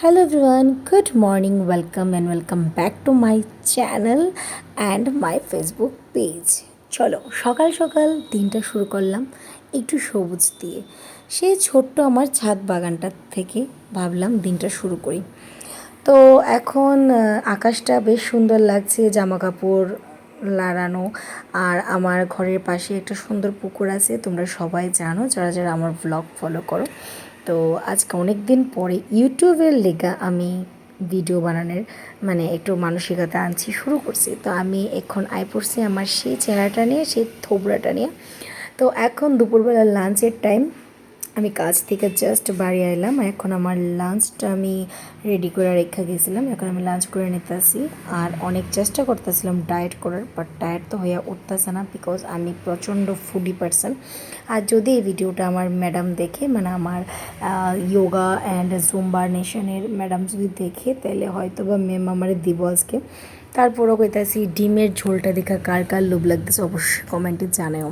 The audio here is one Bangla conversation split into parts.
Hello everyone, good morning, welcome and welcome back to my channel and my Facebook page. চলো সকাল সকাল দিনটা শুরু করলাম একটু সবুজ দিয়ে। সেই ছোট্ট আমার ছাদ বাগানটা থেকে ভাবলাম দিনটা শুরু করি। তো এখন আকাশটা বেশ সুন্দর লাগছে জামা কাপড় লাড়ানো আর আমার ঘরের পাশে একটা সুন্দর পুকুর আছে তোমরা সবাই জানো যারা যারা আমার ব্লগ ফলো করো। তো আজকে অনেক দিন পরে ইউটিউবের লেখা আমি ভিডিও বানানোর মানে একটু মানসিকতা আনছি, শুরু করছি। তো আমি এখন আই পড়ছি আমার সেই চেহারাটা নিয়ে, সেই থোবড়াটা নিয়ে। তো এখন দুপুরবেলা লাঞ্চের টাইম আমি কাজ থেকে জাস্ট বাড়ি আইলাম এখন আমার লাঞ্চটা আমি রেডি করে রেখে গেছিলাম, এখন আমি লাঞ্চ করে নিতেছি। আর অনেক চেষ্টা করতেছিলাম ডায়েট করার বাট ডায়েট তো হয়ে উঠতেছে না বিকজ আমি প্রচণ্ড ফুডি পারসন আর যদি এই ভিডিওটা আমার ম্যাডাম দেখে মানে আমার ইয়োগা অ্যান্ড জুম্বার নেশনের ম্যাডাম যদি দেখে, তাহলে হয়তো বা ম্যাম আমার দিব আজকে। তারপরও কইতাছি, ডিমের ঝোলটা দেখা কার কার লোভ লাগতেছে, অবশ্যই কমেন্টে জানাও।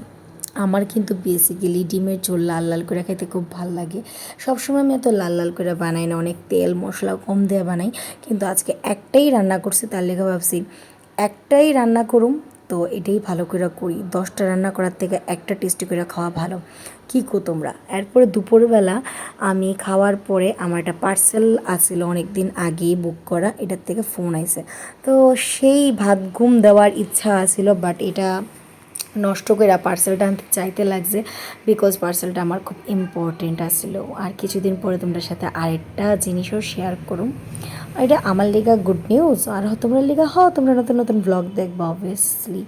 আমার কিন্তু বেসিক্যালি ডিমের ঝোল লাল লাল করে খেতে খুব ভালো লাগে। সবসময় আমি এত লাল লাল করে বানাই না, অনেক তেল, মশলা কম দিয়ে বানাই। কিন্তু আজকে একটাই রান্না করছি, তার লেগে ভাবছি একটাই রান্না করুম, তো এটাই ভালো করে করি। দশটা রান্না করার থেকে একটা টেস্টি করে খাওয়া ভালো। কী কো তোমরা? এরপরে দুপুরবেলা আমি খাওয়ার পরে আমার একটা পার্সেল আসছিল অনেক দিন আগেই বুক করা, এটার থেকে ফোন আইছে। তো সেই ভাত ঘুম দেওয়ার ইচ্ছা আছিল বাট এটা নষ্ট করে পার্সেলটা আনতে চাইতে লাগছে বিকজ পার্সেলটা আমার খুব ইম্পর্টেন্ট আসছিল আর কিছুদিন পরে তোমাদের সাথে আরেকটা জিনিসও শেয়ার করুম। এটা আমার লেগা গুড নিউজ আর তোমরা লেগা হ, তোমরা নতুন নতুন ব্লগ দেখবা অবভিয়াসলি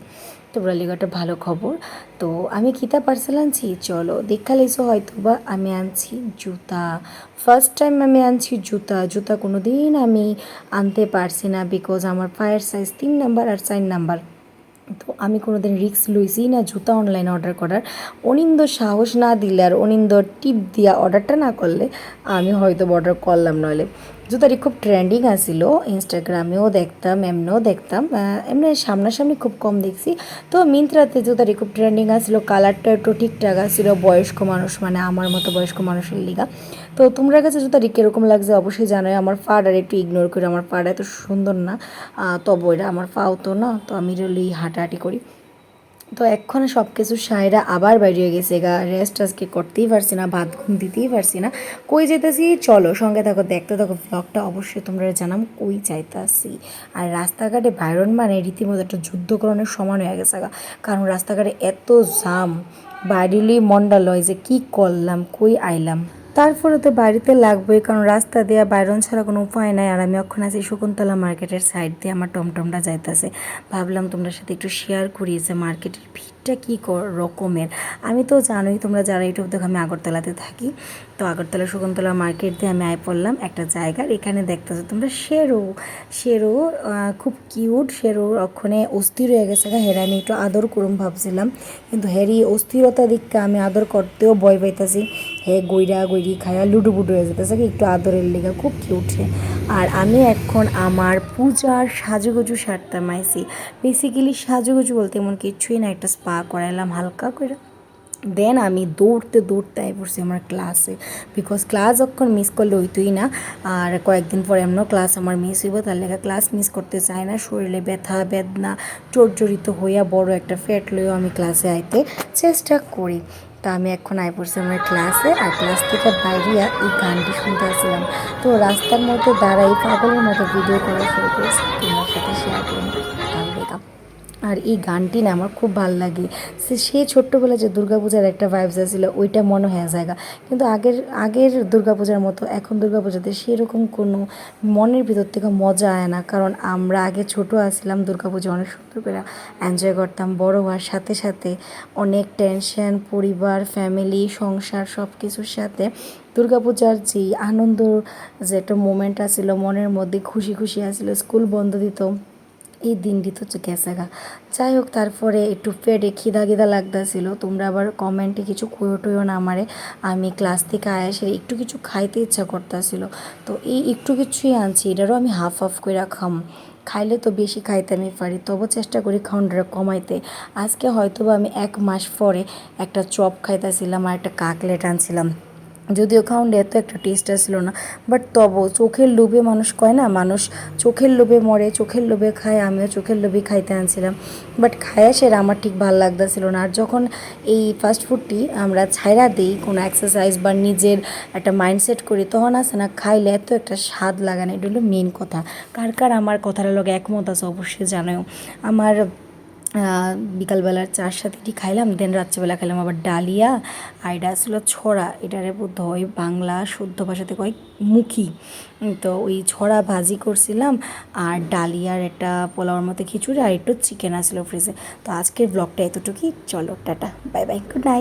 তোমরা লেগা একটা ভালো খবর। তো আমি কিতা পার্সেল আনছি? চলো, দেখা লেছো হয়তো বা আমি আনছি জুতা। ফার্স্ট টাইম আমি আনছি জুতা। জুতা কোনো দিন আমি আনতে পারছি না বিকজ আমার পায়ের সাইজ তিন নাম্বার আর চার নাম্বার তো আমি কোনোদিন রিক্স লইছি না, জুতা অনলাইনে অর্ডার করার। অনিন্দ সাহস না দিলে আর অনিন্দ টিপ দিয়া অর্ডারটা না করলে, আমি হয়তো অর্ডার করলাম নইলে। জুতাটি খুব ট্রেন্ডিং আসিল ইনস্টাগ্রামেও দেখতাম, এমনিও দেখতাম এমনি সামনাসামনি খুব কম দেখছি। তো মিন্ত্রাতে জুতাটি খুব ট্রেন্ডিং আসিল কালারটা একটু ঠিকঠাক আসিল বয়স্ক মানুষ মানে আমার মতো বয়স্ক মানুষের লিগা। তো তোমরা কাছে জুতাটি কীরকম লাগছে অবশ্যই জানাই আমার পাড়ার একটু ইগনোর করে, আমার পাড়া এত সুন্দর না তবে এটা আমার পাও তো না, তো আমি রেলি হাঁটাহাঁটি করি। তো এক্ষণে সব কিছু সায়রা আবার বাইরে গেছে গা। রেস্ট আজকে করতেই পারছি না, ভাত ঘুম দিতেই পারছি না। কই যেতেছি? চলো, সঙ্গে থাকো, দেখতে থাকো ব্লগটা অবশ্যই তোমরা জানাম কই চাইতাছি আর রাস্তাঘাটে বাইরন মানে রীতিমতো একটা যুদ্ধকরণের সমান হয়ে গেছে গা। কারণ রাস্তাঘাটে এত জাম, বাড়িলেই মন্ডা লয় যে কি করলাম, কই আইলাম? তারপরে তো বাড়িতে লাগবেই, কারণ রাস্তা দিয়ে বাইরন ছাড়া কোনো উপায় নাই। আর আমি এখন আছি শকুন্তলা মার্কেটের সাইড দিয়ে, আমার টমটমটা যাইতেছে। ভাবলাম তোমরা সাথে একটু শেয়ার করি যে মার্কেটের ভিড়টা কী রকমের। আমি তো জানোই তোমরা যারা ইউটিউব দেখো, আমি আগরতলাতে থাকি। তো আগরতলা শকুন্তলা মার্কেট দিয়ে আমি আয় পড়লাম একটা জায়গার। এখানে দেখতেছো তোমরা শেরো। শেরো খুব কিউট শেরো ওখানে অস্থির হয়ে গেছে হেরা আমি একটু আদর করুম ভাবছিলাম। কিন্তু হেরি অস্থিরতা দিকটা আমি আদর করতেও ভয় পাইতাছি। হে গইরা গইরি খায়া লুডু বুডু হয়ে যেতেছে কি একটু আদরের লেগা খুব কিউট সে আর আমি এখন আমার পূজার সাজুগুজু সারতাম আইছি বেসিক্যালি সাজুগুজু বলতে এমন কিছুই না, একটা স্পা করাইলাম হালকা করে দেন আমি দৌড়তে দৌড়তে আই পড়ছি আমার ক্লাসে বিকজ ক্লাস যখন মিস করলে হইতোই না, আর কয়েকদিন পর এমনও ক্লাস আমার মিস হইব, তার লেগে ক্লাস মিস করতে চায় না। শরীরে ব্যথা, বেদনা, জর্জরিত হইয়া বড় একটা ফ্যাট লইও আমি ক্লাসে আইতে চেষ্টা করি। তা আমি এখন আই পড়ছি আমার ক্লাসে আর ক্লাস থেকে বাইরিয়া এই গানটি শুনতে আসছিলাম। তো রাস্তার মধ্যে দাঁড়াই পাগলের মতো ভিডিও করা শুরু করেছি। তোমার সাথে শেয়ার করুন আর এই গানটি না আমার খুব ভালো লাগে। সে সে ছোট্টবেলা যে দুর্গাপূজার একটা ভাইবস ছিল ওইটা মনে হয়ে জায়গা। কিন্তু আগের আগের দুর্গাপূজার মতো এখন দুর্গাপূজাতে সেরকম কোনো মনের ভিতর থেকে মজা আয় না। কারণ আমরা আগে ছোট আসছিলাম দুর্গাপূজা অনেক সুন্দর করে এনজয় করতাম, বড় হওয়ার সাথে সাথে অনেক টেনশন পরিবার ফ্যামিলি সংসার সব কিছুর সাথে দুর্গাপূজার যে আনন্দ, যে একটা মোমেন্ট আছিল মনের মধ্যে খুশি খুশি আসছিল স্কুল বন্ধ দিত। এই দিনটি তো গেছে গা যাই হোক, তারপরে একটু পেটে খিদা খিদা লাগতেছিল। তোমরা আবার কমেন্টে কিছু কইও টুয়ো না আমারে। আমি ক্লাস থেকে আয়াসে একটু কিছু খাইতে ইচ্ছা করতেছিল। তো এই একটু কিছুই আনছি, এটারও আমি হাফ হাফ করে খাম। খাইলে তো বেশি খাইতে আমি পারি, তবু চেষ্টা করি খাউন্ডারে কমাইতে। আজকে হয়তো আমি এক মাস পরে একটা চপ খাইতেছিলাম আর একটা কাকলেট আনছিলাম। যদিও খাউন্ডে এত একটা টেস্ট আসলো না বাট তবু চোখের লোভে মানুষ কয় না, মানুষ চোখের লোভে মরে, চোখের লোভে খায়, আমিও চোখের লোভে খাইতে আনছিলাম বাট খায়া সেরা আমার ঠিক ভালো লাগতেছিল না, আর যখন এই ফাস্ট ফুডটি আমরা ছাইরা দিই কোনো এক্সারসাইজ বা নিজের একটা মাইন্ডসেট করি, তখন আছে না, খাইলে এত একটা স্বাদ লাগে না, এটা হলো মেন কথা, কার কার আমার কথাটা লোক একমত আছে অবশ্যই জানাও আমার বিকালবেলার চার সাথে এটি খাইলাম দেন রাত্রেবেলা খেলাম আবার ডালিয়া আর এটা আসলে ছড়া, এটার বোধ হয় বাংলা শুদ্ধ ভাষাতে কয় মুখী। তো ওই ছড়া ভাজি করছিলাম আর ডালিয়ার একটা পোলাওয়ার মতো খিচুড়ি আর একটু চিকেন আসলো ফ্রিজে তো আজকের ব্লগটা এতটুকুই, চলো, tata bye bye good night